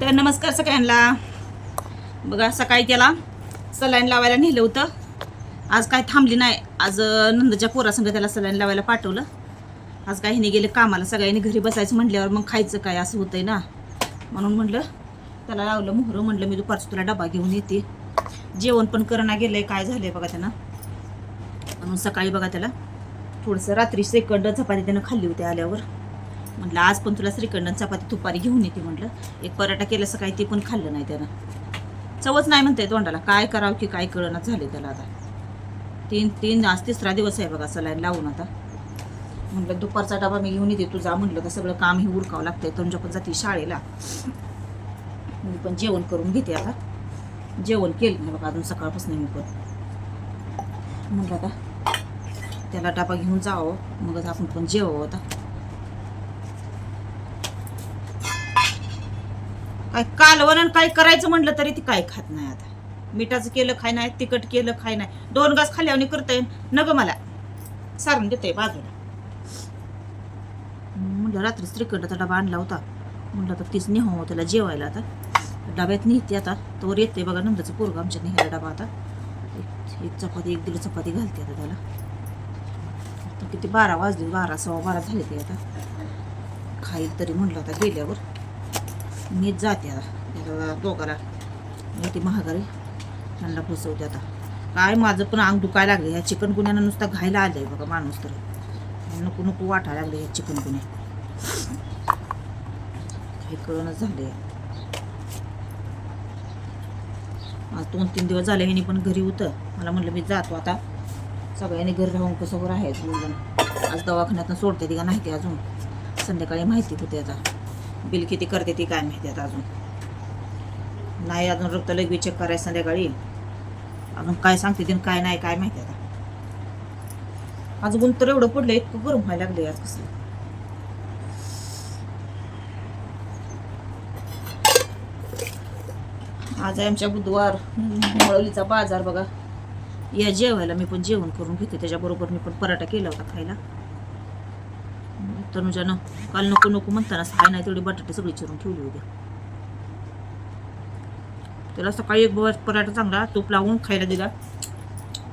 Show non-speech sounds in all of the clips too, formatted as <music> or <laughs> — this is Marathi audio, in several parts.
तर नमस्कार सगळ्यांना. बघा सकाळी त्याला सलाईन लावायला नेलं होतं. आज काय थांबली नाही. आज नंदच्या पोरासंग त्याला सलाईन लावायला पाठवलं. आज काय हिने गेले कामाला. सगळ्यांनी घरी बसायचं म्हटल्यावर मग खायचं काय असं होतंय ना. म्हणून म्हटलं त्याला लावलं मोहरं. म्हटलं मी दुपारचं तुला डबा घेऊन येते. जेवण पण करणं गेलंय. काय झालंय बघा त्यानं. म्हणून सकाळी बघा त्याला थोडंसं रात्री सेकंड चपाती त्यानं खाल्ली होती आल्यावर. म्हटलं आज पण तुला श्रीखंड चपाती तुपारी घेऊन येते म्हटलं एक पराठा केला सकाळी ते पण खाल्लं नाही त्यानं. चवच नाही म्हणते तोंडाला. काय करावं की काय कळणं झाले त्याला आता. तीन तीन आज तिसरा दिवस आहे बघा सलाईन लावून आता. म्हटलं दुपारचा डबा मी घेऊन येते तुझा म्हटलं तर सगळं काम हे उरकावं लागतंय. तुमच्या पण जाते शाळेला. मी पण जेवण करून घेते आता. जेवण केलं नाही बघा अजून सकाळपासून मी पण. म्हटलं आता त्याला डबा घेऊन जावं मगच आपण पण जेवावं आता. काय कालवण आणि काय करायचं म्हटलं तरी ती काय खात नाही आता. मिठाचं केलं खाय नाही तिखट केलं खाय नाही. दोन घास खाल्यावर करता येईल न ग मला. सारून देते बाजूला. म्हटलं रात्री त्रिकटाचा डबा आणला होता. म्हटलं तर तीच नेहो त्याला जेवायला आता. डब्यात नेहते आता. तोवर येते बघा नंदाचं पोरग आमच्या नेहायला डबा आता. एक- एक चपाती एक दीड चपाती घालते आता त्याला. किती बारा वाजले बारा सव्वा बारा झाले ते आता. खाईल तरी म्हटलं आता गेल्यावर. मीच जाते आता. त्याला दोघाला ती महागारी त्यांना फसवते आता. काय माझं पण अंग दुखायला लागले. ह्या चिकन गुन्ह्यानं नुसता घायला आलंय बघा माणूस तरी. नको नको वाटायला लागले ह्या चिकन गुन्ह्या काही कळणच झाले आज दोन तीन दिवस झाले ह्यानी पण घरी होतं. मला म्हणलं मी जातो आता. सगळ्यांनी घरी राहून कसं राहायचं म्हणून आज दवाखान्यातून सोडते ती का नाही ते अजून? संध्याकाळी माहिती होते आता. बिल किती करते ती काय माहिती आता अजून. नाही अजून रक्त लगवी चेक करायचं संध्याकाळी. अजून काय सांगते ते काय नाही काय माहिती आता. आज गुण तर एवढं पडलं इतकं गरम व्हायला लागले आज कसं आज आहे आमच्या बुधवार मळवलीचा बाजार बघा. या जेवायला मी पण जेवण करून घेते त्याच्याबरोबर मी पण पराठा केला होता खायला. तनुजानं काल नको नको म्हणताना काय नाही तेवढी बटाटे सगळी चिरून ठेवली होती. त्याला सकाळी एक बस पराठा चांगला तूप लावून खायला दिला.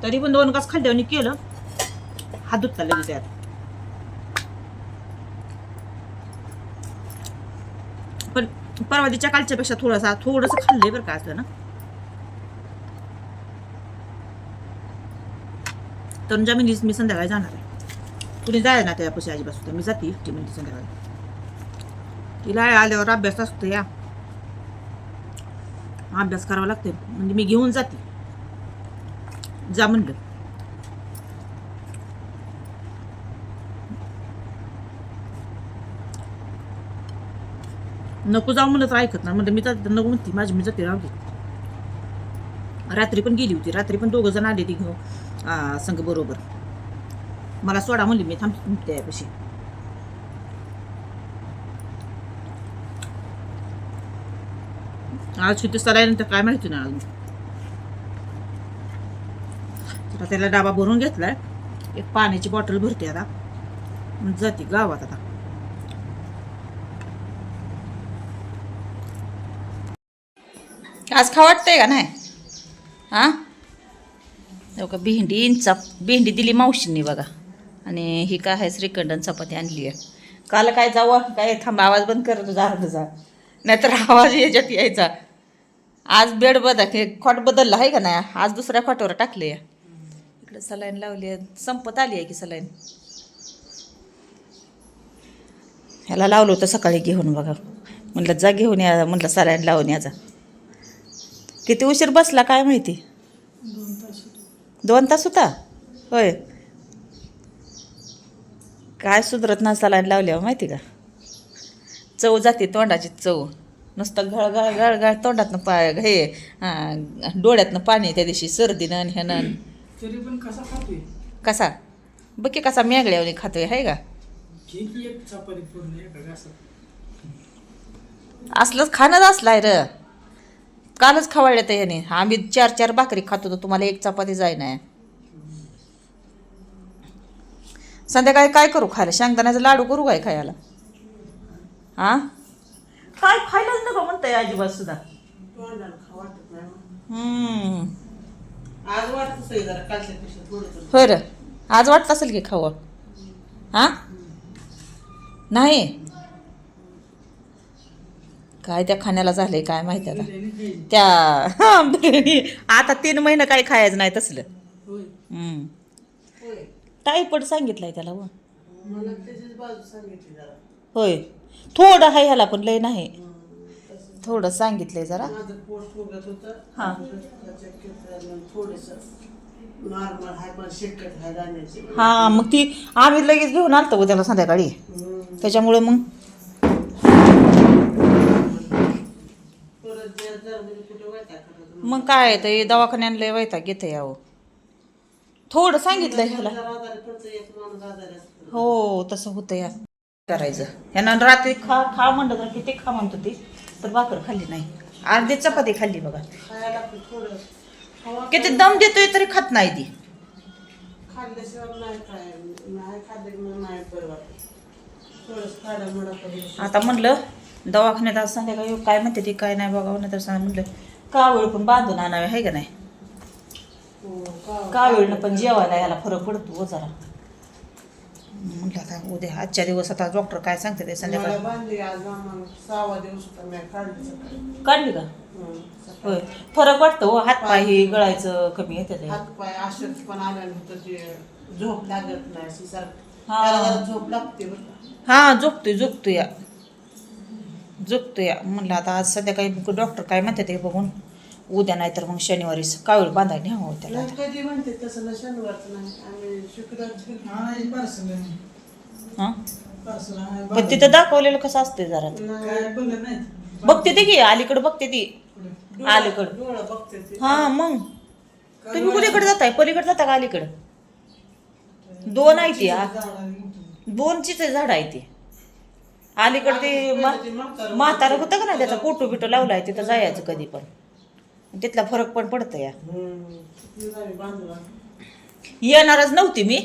तरी पण दोन घास खाल्ल्यावर केलं. हात धुतला लगेच त्यात. पण परवादीच्या कालच्यापेक्षा थोडासा थोडंसं खाल्लंय बरं का असलं ना. तनुजा मी मी संध्याकाळी जाणार आहे. कुणी जाय ना त्यापाशी आजीबाजू सुद्धा मी जाते एकटी म्हणजे संध्याकाळी तिला आल्यावर अभ्यास असतो या अभ्यास करावा लागते म्हणजे मी घेऊन जाते जा म्हणलं नको जाऊ म्हणलं तर ऐकत ना म्हणजे मी तर नको म्हणते माझी मी जाते राहू रात्री पण गेली होती रात्री पण दोघं जण आले ती घेऊन आ, संघ बरोबर मला सोडा म्हणली मी थांबते तुमच्या त्यापाशी आज किती सलाईनंतर काय माहिती ना अजून. आता त्याला डाबा भरून घेतलाय. एक पाण्याची बॉटल भरते आता. जाते गावात आता. आज खा वाटतंय का नाही? हा? हो का भेंडी इंचा भेंडी दिली मावशींनी बघा. आणि ही काय आहे? श्रीखंडन चपाती आणली आहे. काल काय जाऊ काय थांब आवाज बंद कर तुझा तुझा. नाहीतर आवाज याच्यात यायचा. आज बेड बदल खॉट बदलला आहे का नाही? आज दुसऱ्या खॉटवर टाकले. इकडं सलाईन लावली आहे. संपत आली आहे की सलाईन? ह्याला लावलं होतं सकाळी घेऊन बघा. म्हटलं जा घेऊन या म्हटलं सलाईन लावून याचा किती उशीर बसला काय माहिती? दोन तास होता? होय. काय सुधरत ना सलाईन लावल्यावर माहिती का? चव जाते तोंडाची चव. नुसतं गळगळ गळगळ तोंडातनं पा हे डोळ्यातनं पाणी त्या दिवशी सर्दीनं आणि ह्यानं. तरी पण कसा खातोय? कसा? बघ कसा मेगड्यावणी खातोय आहे का? किती एक चपाती पूर्ण एका घासात. असलंच खाणंच असलाय र. कालच खवळलं तर ह्याने. आम्ही चार चार भाकरी खात होतो तुम्हाला एक चपाती जाय नाही संध्याकाळी काय करू खायला? शेंगदाण्याचा लाडू करू काय खायला? हा? काय खायलाच नको म्हणताय अजिबात सुद्धा. हम्म. आज वाटतच आहे जरा कालच्या पेक्षा थोडं. होय र. आज वाटत असेल की खावं. हा? नाही. काय त्या खाण्याला झालंय काय माहिती आता? त्या <laughs> आता तीन महिने काही खायचं नाही तसलं. होय. हम्म. टायफॉइड सांगितलंय त्याला व. मला त्याचीच बाजू सांगितली जरा. होय. थोडं आहे ह्याला पण लय नाही. थोडं सांगितलंय जरा. माझं होतं. हा. थोडस नॉर्मल हाय पण शिकत हाय जाण्याची हा मग ती आम्ही लगेच घेऊन आलतो उद्याला संध्याकाळी. त्याच्यामुळे मग परत जर जर म्हणजे कुठे वैताग करत मग काय ते दवाखान्यात लय वैताग घेते यावं थोडं सांगितलंय ह्याला. हो तसं होतं या करायचं ह्यानं रात्री खा खा म्हणलं तर किती खा म्हणतो ती तर भाकर खाल्ली नाही. अर्धी चपाती खाल्ली बघा. किती दम देतोय तरी खात नाही ती. की आता म्हणलं दवाखान्यात आज संध्याकाळी काय म्हणते ती काय नाही नाही तर सांग म्हणलं कावळ पण बांधून आणावे आहे का नाही? का कावळनं पण जेवायला याला फरक पडतो हो जरा. म्हटलं आता उद्या आजच्या दिवस आता डॉक्टर काय सांगते ते मला संध्याकाळी. काढली का? हं. होय. फरक वाटतो हो हात पाय हे गळायचं कमी येते ते हात पाय अशक्त पण आल्यानंतर ते झोप लागत नाही हा. झोप लागते हा झोपतोय झोपतोय. या झोपतोय. या म्हणलं आता आज संध्याकाळी डॉक्टर काय म्हणते ते बघून. उद्या नाही तर मग शनिवारी कावळ बांधायला न्यावं त्याला. नाही कधी म्हणते तसं ना शनिवारचं नाही. आम्ही शुक्रवार हा पण तिथं दाखवलेलं कसं असतंय जरा? नाही बघते ती की अलीकडं बघते ती. अलीकडं. डोळं बघते ते. हा मग. तुम्ही कुणीकडे जाताय? पलीकडे जाता का अलीकडं? दोन आहे ती हा. दोनचीच झाड आहे ती. अलीकडे ते म्हातारं होतं का ना त्याचा फोटो बिटो लावलाय तिथं जायचं कधी पण. तिथला फरक पण पडतो या येणारच नव्हती मी.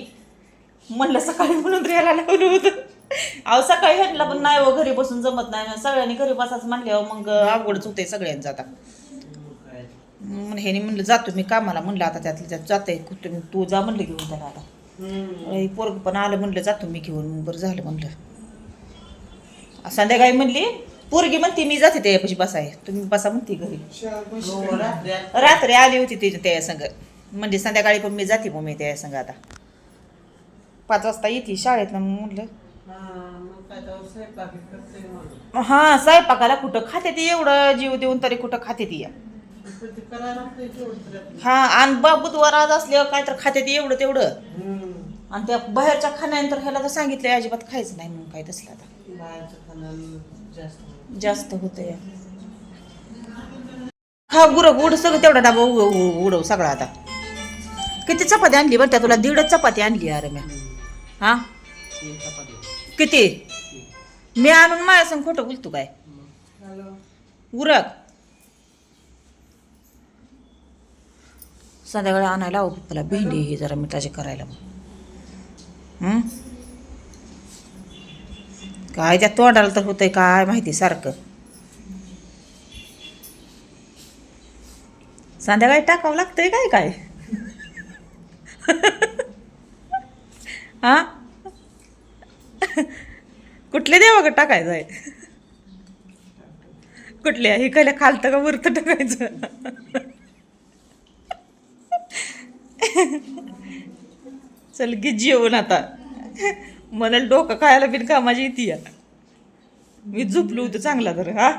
म्हणलं सकाळी म्हणून यायला लावलं होतं. अहो सकाळी ह्यांना पण नाही हो घरी बसून जमत नाही. सगळ्यांनी घरी बसाच म्हणल्यावर मग अवघडच होते सगळ्यांचं आता. ह्यानी म्हणलं जातो मी कामाला. म्हणलं आता त्यातलं त्यात जाते तू जा म्हणलं घेऊन त्याला आता. पोरग पण आलं म्हणलं जातो मी घेऊन. बरं झालं म्हणलं. संध्याकाळी म्हणली पोरगी म्हणते मी जाते त्याच्यापाशी बसाय. तुम्ही बसा म्हणते घरी. रात्री आली. होती तिच्या त्या संघ म्हणजे संध्याकाळी पण मी जाते मग मी त्या संघ आता. पाच वाजता येते शाळेत मग म्हणलं हा, स्वयंपाकाला कुठं खाते ती? एवढं जीव देऊन तरी कुठं खाते ती या. हा आणि बा बुधवार आज असल्यावर काय तर खाते ती एवढं तेवढं. आणि त्या बाहेरच्या खाण्यानंतर ह्याला तर सांगितलंय अजिबात खायचं नाही म्हणून काय तसलं आता. जास्त होतं. या खा गुरं उड सगळं तेवढा डाबा उडव सगळा आता. किती चपाती आणली बरं त्या तुला? दीडच चपाती आणली अरे मी हा? किती? मी आणून माझ्या संग खोटं बोलतो काय? उरक. संध्याकाळी आणायला पप्पाला भेंडी ही जरा मिठाची करायला मग हं? काय त्या तोंडाला तर होतंय काय माहिती सारखं. संध्याकाळी टाकावं लागतंय काय काय? हा? कुठले देवाकडे टाकायचं आहे? कुठल्या हे खायला खालतं का वरतं टाकायचं? चल गे जेवण आता. मला डोकं खायला बिन कामाची येते या मी झोपलो होतो चांगला तर हा?